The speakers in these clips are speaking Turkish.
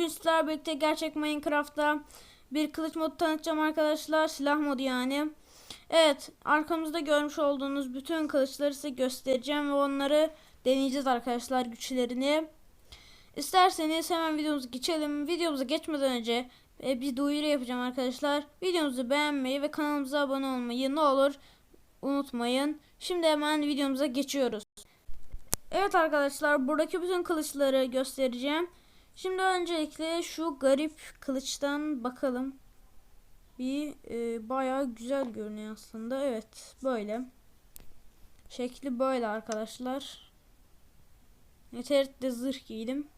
Bugün sizlerle birlikte gerçek Minecraft'ta bir kılıç modu tanıtacağım arkadaşlar. Silah modu yani. Evet arkamızda görmüş olduğunuz bütün kılıçları size göstereceğim ve onları deneyeceğiz arkadaşlar güçlerini. İsterseniz hemen videomuza geçelim. Videomuza geçmeden önce e, bir duyuru yapacağım arkadaşlar. Videomuzu beğenmeyi ve kanalımıza abone olmayı ne olur unutmayın. Şimdi hemen videomuza geçiyoruz. Evet arkadaşlar buradaki bütün kılıçları göstereceğim. Şimdi öncelikle şu garip kılıçtan bakalım. Bir e, bayağı güzel görünüyor aslında. Evet böyle. Şekli böyle arkadaşlar. Yeterli zırh giydim.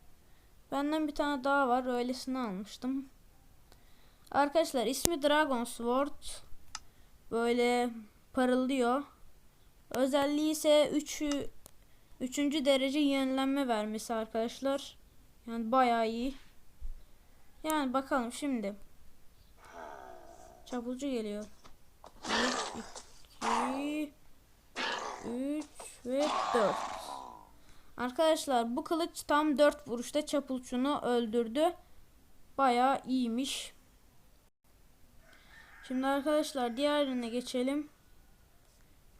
Benden bir tane daha var. Öylesini almıştım. Arkadaşlar ismi Dragon Sword. Böyle parıldıyor. Özelliği ise 3 3. derece yenilenme vermesi arkadaşlar. Yani bayağı iyi. Yani bakalım şimdi. Çapulcu geliyor. 1, 2, 3 ve 4. Arkadaşlar bu kılıç tam 4 vuruşta çapulcunu öldürdü. Bayağı iyiymiş. Şimdi arkadaşlar diğerine geçelim.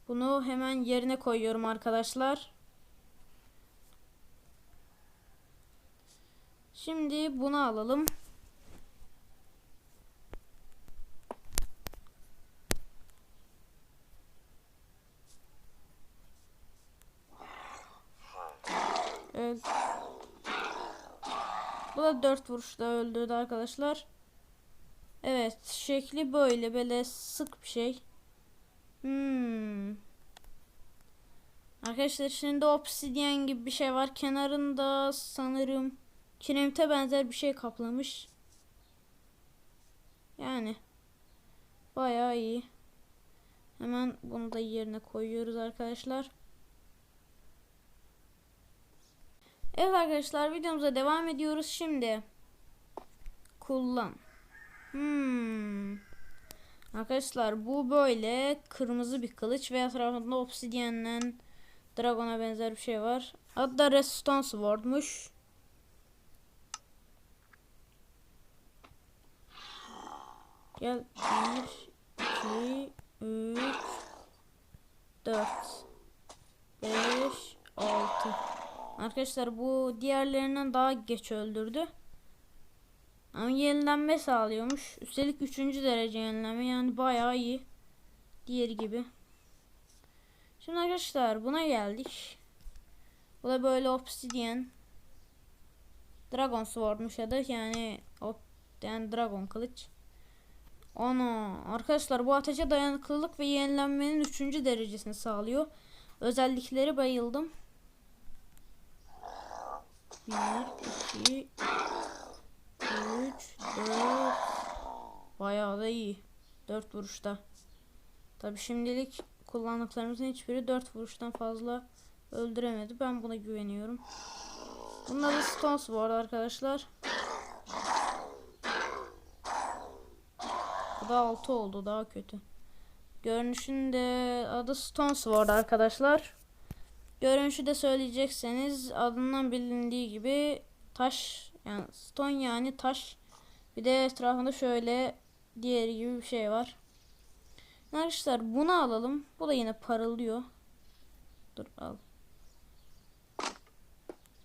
Bunu hemen yerine koyuyorum arkadaşlar. Şimdi bunu alalım. Evet. Bu da dört vuruşta öldürdü arkadaşlar. Evet. Şekli böyle. Böyle sık bir şey. Hmm. Arkadaşlar şimdi obsidyen gibi bir şey var. Kenarında sanırım kiremite benzer bir şey kaplamış. Yani bayağı iyi. Hemen bunu da yerine koyuyoruz arkadaşlar. Evet arkadaşlar videomuza devam ediyoruz şimdi. Kullan. Hmm. Arkadaşlar bu böyle kırmızı bir kılıç ve etrafında obsidyenden dragona benzer bir şey var. Adı da Resistance Sword'muş. Gel 1 2 3 4 5 6 Arkadaşlar bu diğerlerinden daha geç öldürdü. Ama yenilenme sağlıyormuş. Üstelik 3. derece yenilenme yani bayağı iyi. Diğeri gibi. Şimdi arkadaşlar buna geldik. Bu da böyle obsidian. Dragon Sword'muş ya da yani yani Dragon kılıç. Ana arkadaşlar bu ateşe dayanıklılık ve yenilenmenin 3. derecesini sağlıyor. Özellikleri bayıldım. 1 2 3 4 Bayağı da iyi. 4 vuruşta. Tabi şimdilik kullandıklarımızın hiçbiri 4 vuruştan fazla öldüremedi. Ben buna güveniyorum. Bunun adı Stones bu arada arkadaşlar. Da 6 oldu daha kötü. Görünüşünde adı Stone Sword arkadaşlar. Görünüşü de söyleyecekseniz adından bilindiği gibi taş yani stone yani taş. Bir de etrafında şöyle diğeri gibi bir şey var. Arkadaşlar bunu alalım. Bu da yine parıldıyor. Dur al.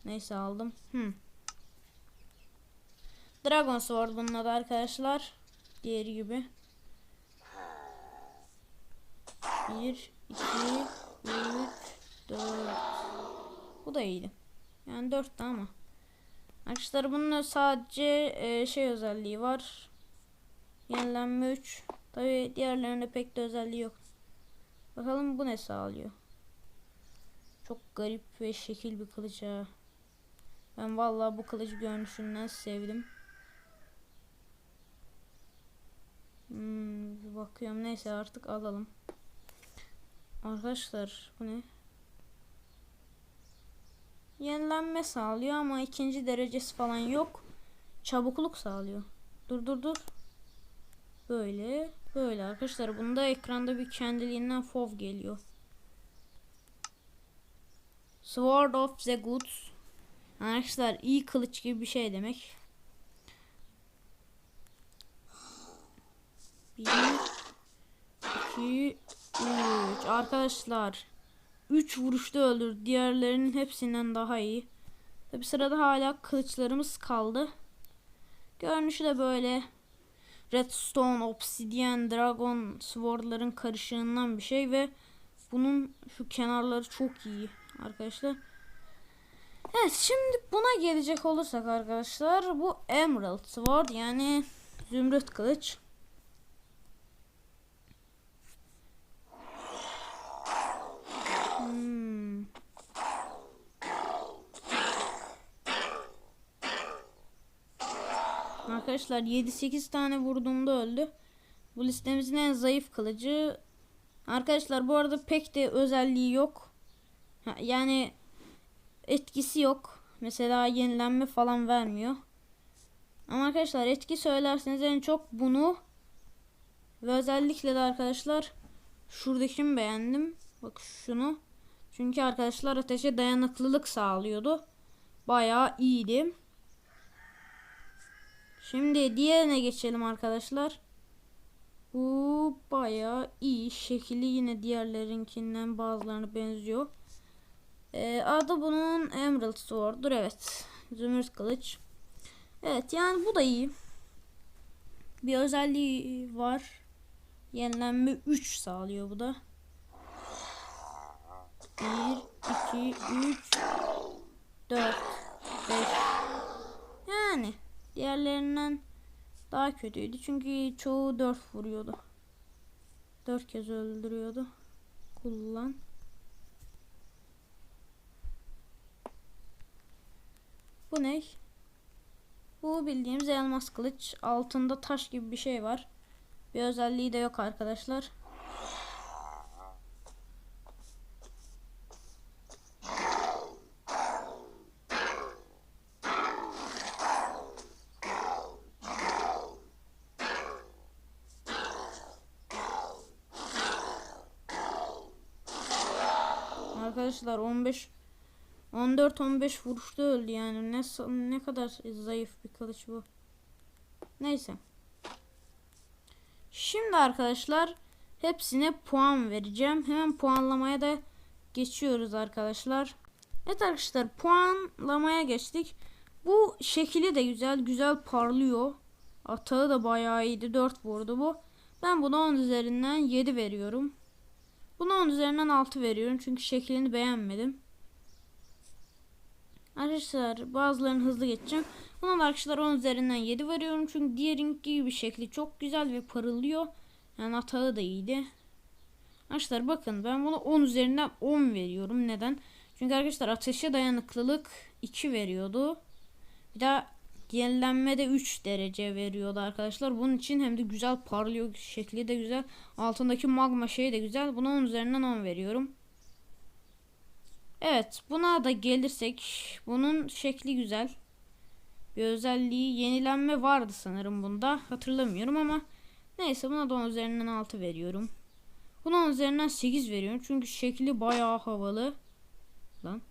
Neyse aldım. Hmm. Dragon Sword bunun adı arkadaşlar. Diğeri gibi. 1 2 3 4 Bu da iyiydi. Yani 4 ama. Arkadaşlar bunun sadece e, şey özelliği var. Yenilenme 3. Tabi diğerlerinde pek de özelliği yok. Bakalım bu ne sağlıyor. Çok garip ve şekil bir kılıç ha. Ben vallahi bu kılıcı görünüşünden sevdim. Hmm, bakıyorum neyse artık alalım. Arkadaşlar bu ne? Yenilenme sağlıyor ama ikinci derecesi falan yok. Çabukluk sağlıyor. Dur dur dur. Böyle. Böyle arkadaşlar. Bunda ekranda bir kendiliğinden fov geliyor. Sword of the Goods. Arkadaşlar iyi kılıç gibi bir şey demek. Bir, iki, 3 Arkadaşlar 3 vuruşta öldür. Diğerlerinin hepsinden daha iyi. Tabi sırada hala kılıçlarımız kaldı. Görünüşü de böyle Redstone, Obsidian, Dragon Sword'ların karışığından bir şey ve bunun şu kenarları çok iyi arkadaşlar. Evet şimdi buna gelecek olursak arkadaşlar bu Emerald Sword yani zümrüt kılıç. Hmm. Arkadaşlar 7-8 tane vurduğumda öldü. Bu listemizin en zayıf kılıcı. Arkadaşlar bu arada pek de özelliği yok. Yani etkisi yok. Mesela yenilenme falan vermiyor. Ama arkadaşlar etki söylerseniz en çok bunu ve özellikle de arkadaşlar şuradakini beğendim. Bak şunu. Çünkü arkadaşlar ateşe dayanıklılık sağlıyordu. Bayağı iyiydi. Şimdi diğerine geçelim arkadaşlar. Bu bayağı iyi. Şekli yine diğerlerinkinden bazılarına benziyor. Ee, adı bunun Emerald Sword'dur. Evet. Zümrüt kılıç. Evet yani bu da iyi. Bir özelliği var. Yenilenme 3 sağlıyor bu da. 1, 2, 3, 4, 5. Yani diğerlerinden daha kötüydü. Çünkü çoğu 4 vuruyordu. 4 kez öldürüyordu. Kullan. Bu ne? Bu bildiğimiz elmas kılıç. Altında taş gibi bir şey var. Bir özelliği de yok arkadaşlar. Arkadaşlar 15 14-15 vuruşta öldü yani. Ne ne kadar zayıf bir kılıç bu. Neyse. Şimdi arkadaşlar hepsine puan vereceğim. Hemen puanlamaya da geçiyoruz arkadaşlar. Evet arkadaşlar puanlamaya geçtik. Bu şekli de güzel. Güzel parlıyor. Atağı da bayağı iyiydi. 4 vurdu bu. Ben buna 10 üzerinden 7 veriyorum. Buna 10 üzerinden 6 veriyorum. Çünkü şeklini beğenmedim. Arkadaşlar bazılarını hızlı geçeceğim. Buna da arkadaşlar 10 üzerinden 7 veriyorum. Çünkü diğerinki gibi şekli çok güzel ve parıldıyor. Yani atağı da iyiydi. Arkadaşlar bakın ben buna 10 üzerinden 10 veriyorum. Neden? Çünkü arkadaşlar ateşe dayanıklılık 2 veriyordu. Bir daha yenilenme de 3 derece veriyordu arkadaşlar. Bunun için hem de güzel parlıyor. Şekli de güzel. Altındaki magma şeyi de güzel. Buna 10 üzerinden 10 veriyorum. Evet buna da gelirsek bunun şekli güzel. Bir özelliği yenilenme vardı sanırım bunda. Hatırlamıyorum ama neyse buna da 10 üzerinden 6 veriyorum. Buna 10 üzerinden 8 veriyorum. Çünkü şekli bayağı havalı. Lan.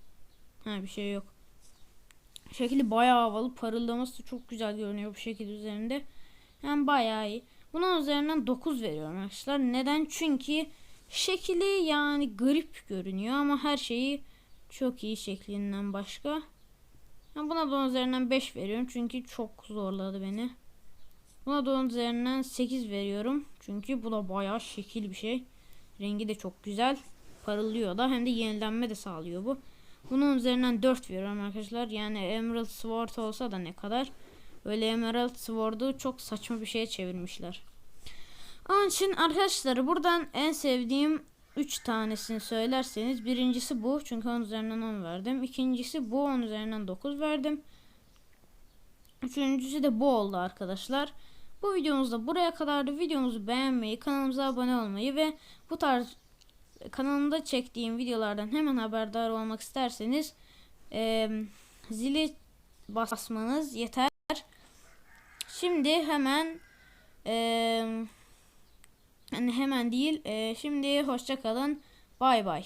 Ha bir şey yok. Şekli bayağı havalı. Parıldaması çok güzel görünüyor bu şekil üzerinde. Yani bayağı iyi. Buna üzerinden 9 veriyorum arkadaşlar. Neden? Çünkü şekli yani garip görünüyor ama her şeyi çok iyi şeklinden başka. Ben buna da 10 üzerinden 5 veriyorum çünkü çok zorladı beni. Buna da 10 üzerinden 8 veriyorum. Çünkü bu da bayağı şekil bir şey. Rengi de çok güzel. Parıldıyor da hem de yenilenme de sağlıyor bu. Bunun üzerinden 4 veriyorum arkadaşlar. Yani Emerald Sword olsa da ne kadar. Öyle Emerald Sword'u çok saçma bir şeye çevirmişler. Onun için arkadaşlar buradan en sevdiğim 3 tanesini söylerseniz birincisi bu çünkü 10 üzerinden 10 verdim. İkincisi bu 10 üzerinden 9 verdim. Üçüncüsü de bu oldu arkadaşlar. Bu videomuzda buraya kadardı. Videomuzu beğenmeyi, kanalımıza abone olmayı ve bu tarz kanalımda çektiğim videolardan hemen haberdar olmak isterseniz e, zili basmanız yeter. Şimdi hemen eee yani hemen değil. Ee, şimdi hoşça kalın. Bay bay.